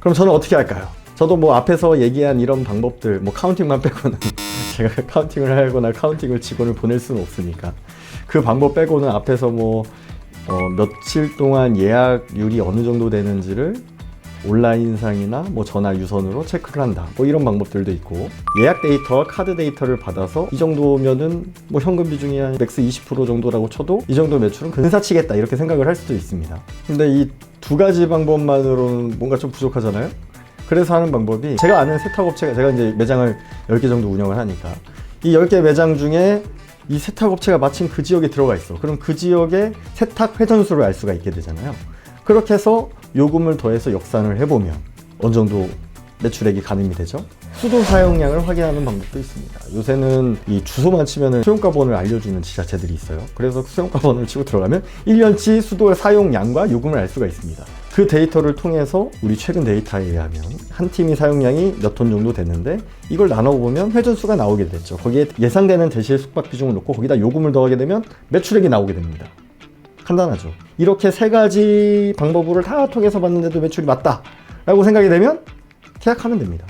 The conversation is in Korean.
그럼 저는 어떻게 할까요? 저도 뭐 앞에서 얘기한 이런 방법들 뭐 카운팅만 빼고는 제가 카운팅을 하거나 카운팅을 직원을 보낼 수는 없으니까 그 방법 빼고는 앞에서 뭐 어, 며칠 동안 예약률이 어느 정도 되는지를 온라인상이나 뭐 전화 유선으로 체크를 한다. 뭐 이런 방법들도 있고 예약 데이터와 카드 데이터를 받아서 이 정도면은 뭐 현금 비중이 한 맥스 20% 정도라고 쳐도 이 정도 매출은 근사치겠다 이렇게 생각을 할 수도 있습니다. 근데 이 두 가지 방법만으로는 뭔가 좀 부족하잖아요. 그래서 하는 방법이 제가 아는 세탁업체가 제가 이제 매장을 10개 정도 운영을 하니까 이 10개 매장 중에 이 세탁업체가 마침 그 지역에 들어가 있어. 그럼 그 지역의 세탁 회전수를 알 수가 있게 되잖아요. 그렇게 해서 요금을 더해서 역산을 해보면 어느 정도 매출액이 가늠이 되죠. 수도 사용량을 확인하는 방법도 있습니다. 요새는 이 주소만 치면은 수용가 번호를 알려주는 지자체들이 있어요. 그래서 수용가 번호를 치고 들어가면 1년치 수도 사용량과 요금을 알 수가 있습니다. 그 데이터를 통해서 우리 최근 데이터에 의하면 한 팀이 사용량이 몇 톤 정도 됐는데 이걸 나눠보면 회전수가 나오게 됐죠. 거기에 예상되는 대실 숙박 비중을 놓고 거기다 요금을 더하게 되면 매출액이 나오게 됩니다. 간단하죠. 이렇게 세 가지 방법을 다 통해서 봤는데도 매출이 맞다. 라고 생각이 되면 계약하면 됩니다.